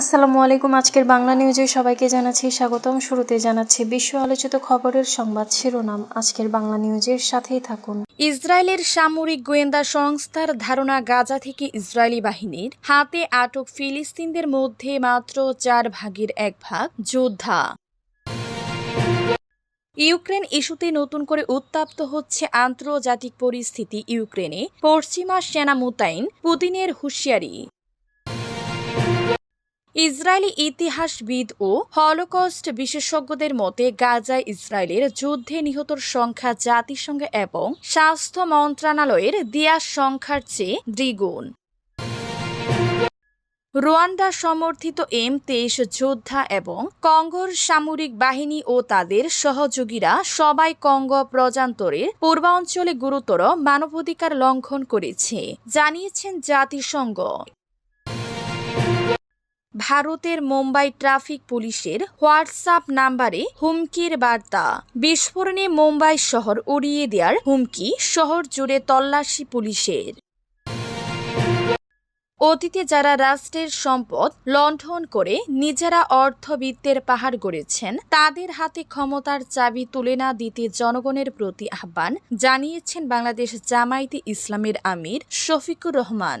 আসসালামু আলাইকুম, আজকের বাংলা নিউজে সবাইকে জানাচ্ছি স্বাগতম। শুরুতে জানাচ্ছি বিশ্ব আলোচিত খবরের সংবাদ শিরোনাম। আজকের বাংলা নিউজের সাথেই থাকুন। ইসরায়েলের সামরিক গোয়েন্দা সংস্থার ধারণা গাজা থেকে ইসরায়েলি বাহিনীর হাতে আটক ফিলিস্তিনদের মধ্যে মাত্র চার ভাগের এক ভাগ যোদ্ধা। ইউক্রেন ইস্যুতে নতুন করে উত্তাপ্ত হচ্ছে আন্তর্জাতিক পরিস্থিতি ইউক্রেনে। পশ্চিমা সেনা মোতায়েন পুতিনের হুঁশিয়ারি। ইসরায়েলি ইতিহাসবিদ ও হলোকস্ট বিশেষজ্ঞদের মতে, গাজায় ইসরায়েলের যুদ্ধে নিহতর সংখ্যা জাতিসংঘ এবং স্বাস্থ্য মন্ত্রণালয়ের দেয়া সংখ্যার চেয়ে দ্বিগুণ। রোয়ান্ডা সমর্থিত এম তেইশ যোদ্ধা এবং কঙ্গোর সামরিক বাহিনী ও তাদের সহযোগীরা সবাই কঙ্গো প্রজান্তরের পূর্বাঞ্চলে গুরুতর মানবাধিকার লঙ্ঘন করেছে, জানিয়েছেন জাতিসংঘ। ভারতের মুম্বাই ট্রাফিক পুলিশের হোয়াটসঅ্যাপ নাম্বারে হুমকির বার্তা। বিস্ফোরণে মুম্বাই শহর উড়িয়ে দেওয়ার হুমকি শহর জুড়ে তল্লাশি পুলিশের। অতীতে যারা রাষ্ট্রের সম্পদ লণ্ঠন করে নিজেরা অর্থবিত্তের পাহাড় গড়েছেন, তাদের হাতে ক্ষমতার চাবি তুলে না দিতে জনগণের প্রতি আহ্বান জানিয়েছেন বাংলাদেশ জামায়াতে ইসলামের আমির শফিকুর রহমান।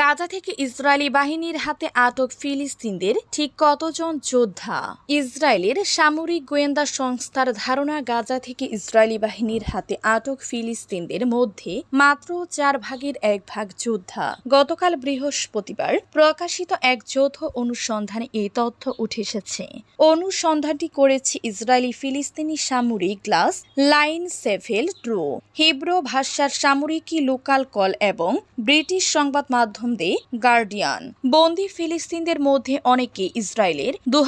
গাজা থেকে ইসরায়েলি বাহিনীর হাতে আটক ফিলিস্তিনদের ঠিক কতজন যোদ্ধা? ইসরায়েলের সামরিক গোয়েন্দা সংস্থার ধারণা, গাজা থেকে ইসরায়েলি বাহিনীর হাতে আটক ফিলিস্তিনদের মধ্যে মাত্র চার ভাগের এক ভাগ যোদ্ধা। গতকাল বৃহস্পতিবার প্রকাশিত এক যৌথ অনুসন্ধানে এই তথ্য উঠে এসেছে। অনুসন্ধানটি করেছে ইসরায়েলি ফিলিস্তিনি সামরিক গ্লাস লাইন সেভেল ট্রু। হিব্রো ভাষার সামরিকী লোকাল কল এবং ব্রিটিশ সংবাদ মাধ্যম দে গার্ডিয়ান। বন্দি ফিলিস্তিনদের মধ্যে অনেকে ইসরায়েলের দু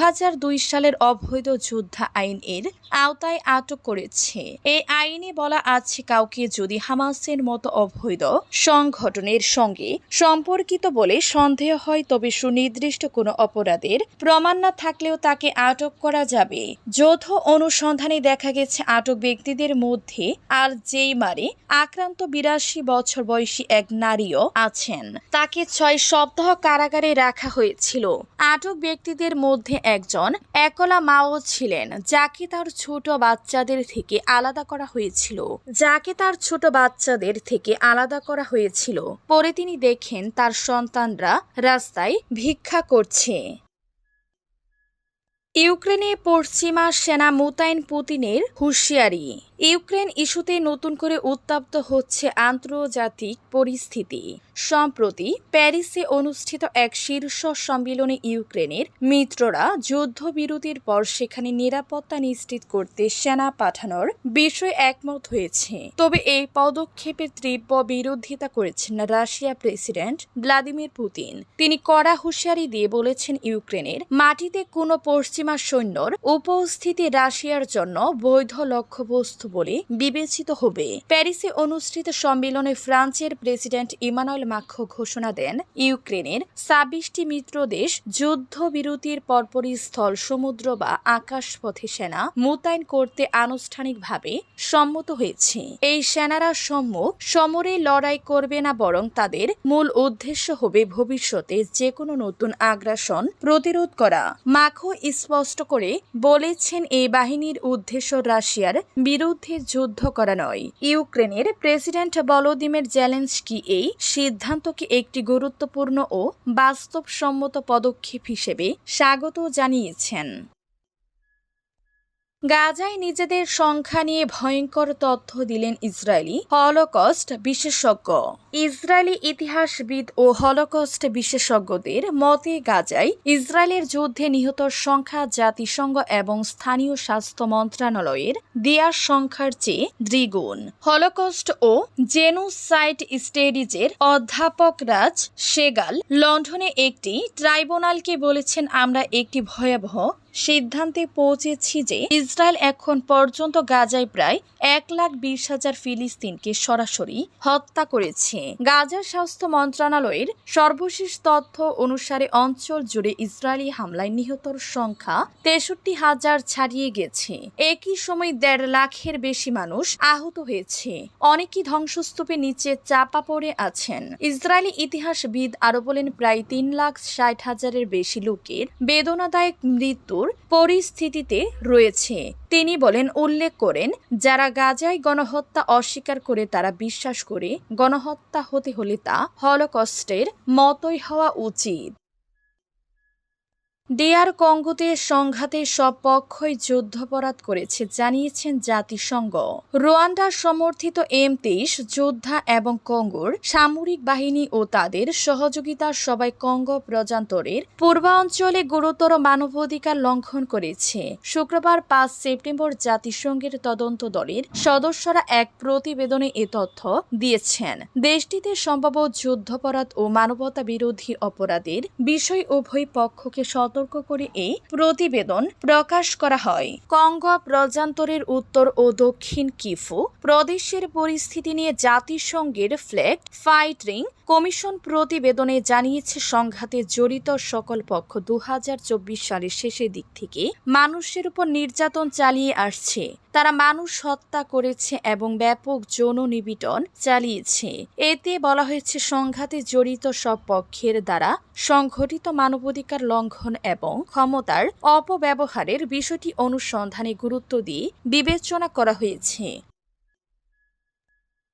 সালের অবৈধ যোদ্ধা আইন এর আওতায় আটক করেছে। এই আইনে বলা আছে কাউকে যদি হামাসের মতো অবৈধ সংগঠনের সঙ্গে সম্পর্কিত বলে সন্দেহ হয়, তবে সুনির্দিষ্ট কোনো অপরাধের প্রমাণ না থাকলেও তাকে আটক করা যাবে। যৌথ অনুসন্ধানে দেখা গেছে, আটক ব্যক্তিদের মধ্যে আর যেই মারে আক্রান্ত বিরাশি বছর বয়সী এক নারীও আছেন। তাকে ছয় সপ্তাহ কারাগারে রাখা হয়েছিল। আটক ব্যক্তিদের মধ্যে একজন একলা মাও ছিলেন, যাকে তার ছোট বাচ্চাদের থেকে আলাদা করা হয়েছিল। যাকে তার ছোট বাচ্চাদের থেকে আলাদা করা হয়েছিল। পরে তিনি দেখেন তার সন্তানরা রাস্তায় ভিক্ষা করছে। ইউক্রেনে পশ্চিমা সেনা মোতায়েন পুতিনের হুঁশিয়ারি। ইউক্রেন ইস্যুতে নতুন করে উত্তাপ্ত হচ্ছে আন্তর্জাতিক পরিস্থিতি। সম্প্রতি প্যারিসে অনুষ্ঠিত এক শীর্ষ সম্মেলনে ইউক্রেনের মিত্ররা যুদ্ধবিরতির পর সেখানে নিরাপত্তা নিশ্চিত করতে সেনা পাঠানোর বিষয়ে একমত হয়েছে। তবে এই পদক্ষেপের তীব্র বিরোধিতা করেছেন রাশিয়া প্রেসিডেন্ট ভ্লাদিমির পুতিন। তিনি কড়া হুঁশিয়ারি দিয়ে বলেছেন ইউক্রেনের মাটিতে কোনো পশ্চিমা সৈন্যর উপস্থিতি রাশিয়ার জন্য বৈধ লক্ষ্যবস্তু বলে বিবেচিত হবে। প্যারিসে অনুষ্ঠিত সম্মেলনে ফ্রান্সের প্রেসিডেন্ট ইমানুয়েল মাখো ঘোষণা দেন, ইউক্রেনের ছাব্বিশটি মিত্র দেশ যুদ্ধবিরতির পরপরই স্থল, সমুদ্র বা আকাশপথে সেনা মোতায়েন করতে আনুষ্ঠানিকভাবে সম্মত হয়েছে। এই সেনারা সম্মুখ সমরে লড়াই করবে না বরং তাদের মূল উদ্দেশ্য হবে ভবিষ্যতে যে কোনো নতুন আগ্রাসন প্রতিরোধ করা। মাখো স্পষ্ট করে বলেছেন এই বাহিনীর উদ্দেশ্য রাশিয়ার বিরুদ্ধে যুদ্ধ করা নয়। ইউক্রেনের প্রেসিডেন্ট বলদিমের কি এই সিদ্ধান্তকে একটি গুরুত্বপূর্ণ ও বাস্তবসম্মত পদক্ষেপ হিসেবে স্বাগত জানিয়েছেন। গাজায় নিজেদের সংখ্যা নিয়ে ভয়ঙ্কর তথ্য দিলেন ইসরায়েলি হলকস্ট বিশেষজ্ঞ। ইসরায়েলি ইতিহাসবিদ ও হলকস্ট বিশেষজ্ঞদের মতে গাজায় ইসরায়েলের যুদ্ধে নিহতর সংখ্যা জাতিসংঘ এবং স্থানীয় স্বাস্থ্য মন্ত্রণালয়ের দেয়ার সংখ্যার চেয়ে দ্বিগুণ। হলকস্ট ও জেনুসাইট স্টেডিজের অধ্যাপক রাজ সেগাল লন্ডনে একটি ট্রাইব্যুনালকে বলেছেন, আমরা একটি ভয়াবহ সিদ্ধান্তে পৌঁছেছি যে ইসরায়েল এখন পর্যন্ত গাজায় প্রায় এক লাখ বিশ হাজার ফিলিস্তিনকে সরাসরি হত্যা করেছে। গাজার স্বাস্থ্য মন্ত্রণালয়ের সর্বশেষ তথ্য অনুসারে অঞ্চল জুড়ে ইসরায়েলি হামলায় নিহতর সংখ্যা তেষট্টি হাজার ছাড়িয়ে গেছে। একই সময় দেড় লাখের বেশি মানুষ আহত হয়েছে। অনেকেই ধ্বংসস্তূপের নিচে চাপা পড়ে আছেন। ইসরায়েলি ইতিহাসবিদ আরও বলেন, প্রায় তিন লাখ ষাট হাজারের বেশি লোকের বেদনাদায়ক মৃত্যুর পরিস্থিতিতে রয়েছে। তিনি বলেন, উল্লেখ করেন, যারা গাজায় গণহত্যা অস্বীকার করে তারা বিশ্বাস করে গণহত্যা হতে হলে তা হলকস্টের মতোই হওয়া উচিত। ডিয়ার কঙ্গোতে সংঘাতে সব পক্ষই যুদ্ধাপরাধ করেছে, জানিয়েছেন জাতিসংঘ। রোয়ান্ডা সমর্থিত এম তেইশ, যোদ্ধা এবং কঙ্গোর সামরিক বাহিনী ও তাদের সহযোগিতা সবাই কঙ্গো প্রজান্তরের পূর্বাঞ্চলে গুরুতর মানবাধিকার লঙ্ঘন করেছে। শুক্রবার পাঁচ সেপ্টেম্বর জাতিসংঘের তদন্ত দলের সদস্যরা এক প্রতিবেদনে এ তথ্য দিয়েছেন। দেশটিতে সম্ভাব্য যুদ্ধাপরাধ ও মানবতা বিরোধী অপরাধের বিষয় উভয় পক্ষকে সতর্ক করে এই প্রতিবেদন প্রকাশ করা হয়। কঙ্গো প্রজান্তরের উত্তর ও দক্ষিণ কিফু প্রদেশের পরিস্থিতি নিয়ে জাতিসংঘের ফ্ল্যাগ ফাইটিং কমিশন প্রতিবেদনে জানিয়েছে, সংঘাতে জড়িত সকল পক্ষ দু হাজার চব্বিশ সালের শেষের দিক থেকে মানুষের উপর নির্যাতন চালিয়ে আসছে। তারা মানুষ হত্যা করেছে এবং ব্যাপক যৌন নিবিটন চালিয়েছে। এতে বলা হয়েছে, সংঘাতে জড়িত সব পক্ষের দ্বারা সংঘটিত মানবাধিকার লঙ্ঘন এবং ক্ষমতার অপব্যবহারের বিষয়টি অনুসন্ধানে গুরুত্ব দিয়ে বিবেচনা করা হয়েছে।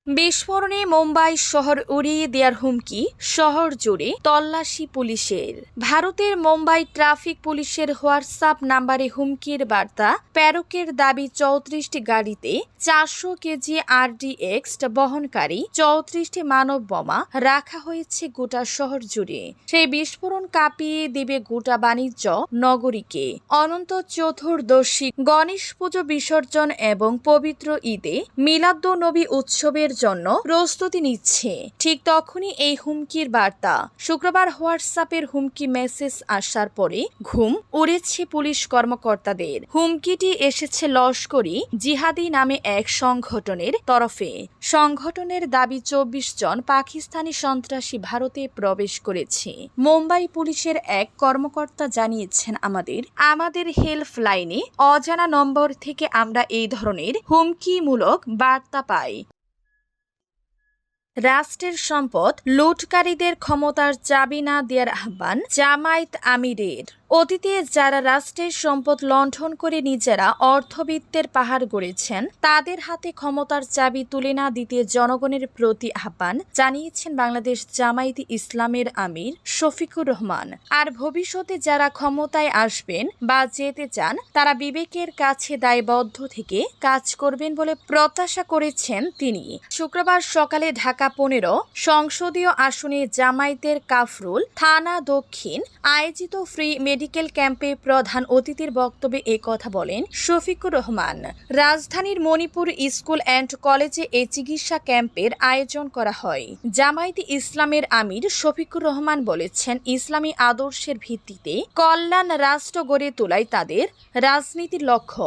বিস্ফোরণে মুম্বাই শহর উড়িয়ে দেওয়ার হুমকি, শহর জুড়ে তল্লাশি পুলিশের। ভারতের মুম্বাই ট্রাফিক পুলিশের হোয়াটসঅ্যাপ নাম্বারে হুমকির বার্তা, প্যারকের দাবি চৌত্রিশটি গাড়িতে চারশো কেজি আরডিএক্স বহনকারী চৌত্রিশটি মানব বোমা রাখা হয়েছে গোটা শহর জুড়ে। সেই বিস্ফোরণ কাঁপিয়ে দেবে গোটা বাণিজ্য নগরীকে। অনন্ত চতুর্দশী, গণেশ পুজো বিসর্জন এবং পবিত্র ঈদে মিলাদ্দ নবী উৎসবের জন্য প্রস্তুতি নিচ্ছে। ঠিক তখনই এই হুমকির বার্তা, শুক্রবার হোয়াটসঅ্যাপের হুমকি মেসেজ আসার পরে ঘুম উড়েছে পুলিশ কর্মকর্তাদের। হুমকিটি এসেছে লস্করি জিহাদি নামে এক সংগঠনের তরফে। সংগঠনের দাবি চব্বিশ জন পাকিস্তানি সন্ত্রাসী ভারতে প্রবেশ করেছে। মুম্বাই পুলিশের এক কর্মকর্তা জানিয়েছেন আমাদের আমাদের হেল্পলাইনে অজানা নম্বর থেকে আমরা এই ধরনের হুমকিমূলক বার্তা পাই। রাষ্ট্রের সম্পদ লুটকারীদের ক্ষমতার চাবি না দেওয়ার আহ্বান জামায়াত আমিরের। অতীতে যারা রাষ্ট্রের সম্পদ লণ্ঠন করে নিজেরা অর্থবিত্তের পাহাড় গড়েছেন, তাদের হাতে ক্ষমতার চাবি তুলে না দিতে জনগণের প্রতি আহ্বান জানিয়েছেন বাংলাদেশ জামায়াতি ইসলামের আমির শফিকুর রহমান। আর ভবিষ্যতে যারা ক্ষমতায় আসবেন বা যেতে চান, তারা বিবেকের কাছে দায়বদ্ধ থেকে কাজ করবেন বলে প্রত্যাশা করেছেন তিনি। শুক্রবার সকালে ঢাকা পনেরো সংসদীয় আসনে জামায়াতের কাফরুল থানা দক্ষিণ আয়োজিত ফ্রি মেডিকেল ক্যাম্পে প্রধান অতিথির বক্তব্যে এ কথা বলেন শফিকুর রহমান। রাজধানীর মণিপুর স্কুল অ্যান্ড কলেজে এই চিকিৎসা ক্যাম্পের আয়োজন করা হয়। জামায়াতে ইসলামের আমির শফিকুর রহমান বলেছেন, ইসলামী আদর্শের ভিত্তিতে কল্যাণ রাষ্ট্র গড়ে তোলাই তাদের রাজনীতির লক্ষ্য।